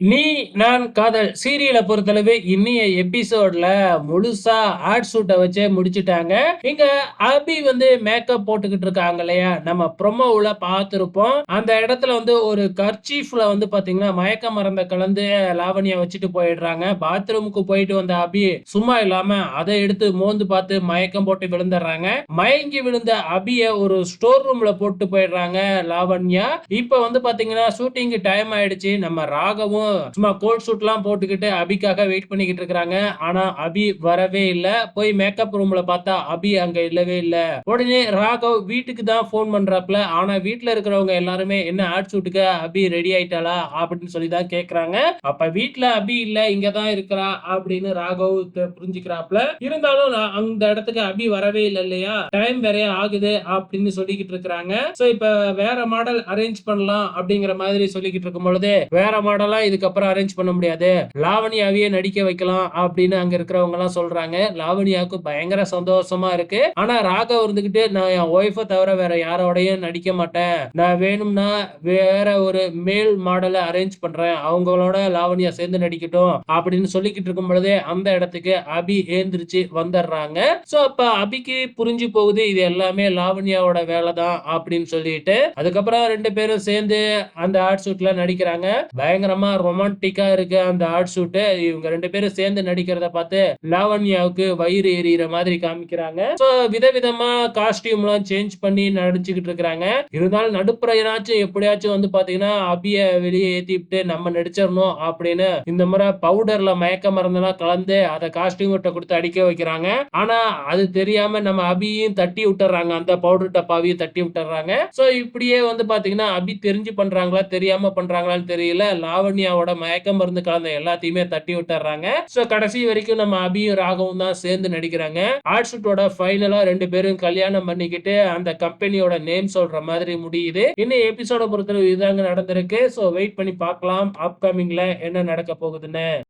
நீ நான் காதல் சீரியலை பொறுத்தளவு இன்னைய எபிசோட்ல முழுசா ஆட் சூட்டை வச்சே முடிச்சுட்டாங்க. இங்க அபி வந்து மேக்கப் போட்டுக்கிட்டு இருக்காங்க இல்லையா? நம்ம ப்ரொமோவில் பார்த்துருப்போம் அந்த இடத்துல வந்து ஒரு கர்ச்சீஃப்ல வந்து பார்த்தீங்கன்னா, மயக்க மருந்த கலந்து லாவண்யா வச்சுட்டு போயிடுறாங்க. பாத்ரூமுக்கு போயிட்டு வந்த அபி சும்மா இல்லாம அதை எடுத்து மோந்து பார்த்து மயக்கம் போட்டு விழுந்துடுறாங்க. மயங்கி விழுந்த அபிய ஒரு ஸ்டோர் ரூம்ல போட்டு போயிடுறாங்க லாவண்யா. இப்ப வந்து பார்த்தீங்கன்னா, ஷூட்டிங்கு டைம் ஆயிடுச்சு. நம்ம ராகவும் சும்மா கோட் சூட்லாம் போட்டுக்கிட்டு அபிக்காக வெயிட் பண்ணிக்கிட்டு இருக்காங்க. ஆனா அபி வரவே இல்ல. போய் மேக்கப் ரூம்ல பார்த்தா அபி அங்க இல்லவே இல்ல. உடனே ராகவ் வீட்டுக்கு தான் ஃபோன் பண்றாப்ல. ஆனா வீட்டுல இருக்கிறவங்க எல்லாருமே என்ன ஆட் ஷூட்டுக்கு அபி ரெடி ஆயிட்டாளா? அப்படின்னு சொல்லி தான் கேக்குறாங்க அப்ப வீட்டுல அபி இல்ல இங்கதான் இருக்கிறா அப்படின்னு ராகவ் புரிஞ்சுக்கிறாப்ல. இருந்தாலும் நான் அந்த இடத்துக்கு அபி வரவே இல்லை இல்லையா? டைம் வேற ஆகுது அப்படின்னு சொல்லிக்கிட்டு இருக்கிறாங்க. சோ இப்ப வேற மாடல் அரேஞ்ச் பண்ணலாம் அப்படிங்கிற மாதிரி சொல்லிக்கிட்டு இருக்கும் பொழுது வேற மாடலா இது இதுக்கப்புறம் அரேஞ்ச் பண்ண முடியாது. லாவணியாவையே நடிக்க வைக்கலாம் அப்படின்னு அங்க இருக்கிறவங்க எல்லாம் சொல்றாங்க. லாவணியாவுக்கு பயங்கர சந்தோஷமா இருக்கு. ஆனா ராகவ் இருந்துகிட்டு நான் என் ஒய்ஃப தவிர வேற யாரோடையும் நடிக்க மாட்டேன். நான் வேணும்னா வேற ஒரு மேல் மாடலை அரேஞ்ச் பண்றேன். அவங்களோட லாவணியா சேர்ந்து நடிக்கட்டும் அப்படின்னு சொல்லிக்கிட்டு இருக்கும் பொழுதே அந்த இடத்துக்கு அபி ஏந்திரிச்சு வந்துடுறாங்க. சோ அப்ப அபிக்கு புரிஞ்சு போகுது இது எல்லாமே லாவண்யாவோட வேலை தான் அப்படின்னு சொல்லிட்டு அதுக்கப்புறம் ரெண்டு பேரும் சேர்ந்து அந்த ஆட் சூட்ல நடிக்கிறாங்க. பயங்கரமா ரொமான்டிக்கா இருக்கு அந்த ஆர்ட் ஷூட்டு இவங்க ரெண்டு பேரும் சேர்ந்து நடிக்கிறத பார்த்து லாவண்யாவுக்கு வயிறு எரியிற மாதிரி காமிக்கிறாங்க. ஸோ விதவிதமா காஸ்டியூம்லாம் சேஞ்ச் பண்ணி நடிச்சுக்கிட்டு இருக்கிறாங்க இருந்தாலும் நடுப்புறையினாச்சும் எப்படியாச்சும் வந்து பார்த்தீங்கன்னா, அபிய வெளியே ஏத்திவிட்டு நம்ம நடிச்சிடணும் அப்படின்னு இந்த முறை பவுடர்ல மயக்க மருந்தெல்லாம் கலந்து அதை காஸ்டியூம் கிட்ட கொடுத்து அடிக்க வைக்கிறாங்க. ஆனா அது தெரியாம நம்ம அபியையும் தட்டி விட்டுறாங்க அந்த பவுடர் டப்பாவையும் தட்டி விட்டுறாங்க ஸோ இப்படியே வந்து பார்த்தீங்கன்னா, அபி தெரிஞ்சு பண்றாங்களா? தெரியாம பண்றாங்களான்னு தெரியல. லாவண்யா லாவண்யாவோட மயக்க மருந்து கலந்த எல்லாத்தையுமே தட்டி விட்டுறாங்க சோ கடைசி வரைக்கும் நம்ம அபியும் ராகவும் தான் சேர்ந்து நடிக்கிறாங்க. ஆர்ட் ஷூட்டோட ஃபைனலா ரெண்டு பேரும் கல்யாணம் பண்ணிக்கிட்டு அந்த கம்பெனியோட நேம் சொல்ற மாதிரி முடியுது. இன்னும் எபிசோட பொறுத்தளவு இதுதாங்க நடந்திருக்கு. சோ வெயிட் பண்ணி பார்க்கலாம். அப்கமிங்ல என்ன நடக்க போகுதுன்னு.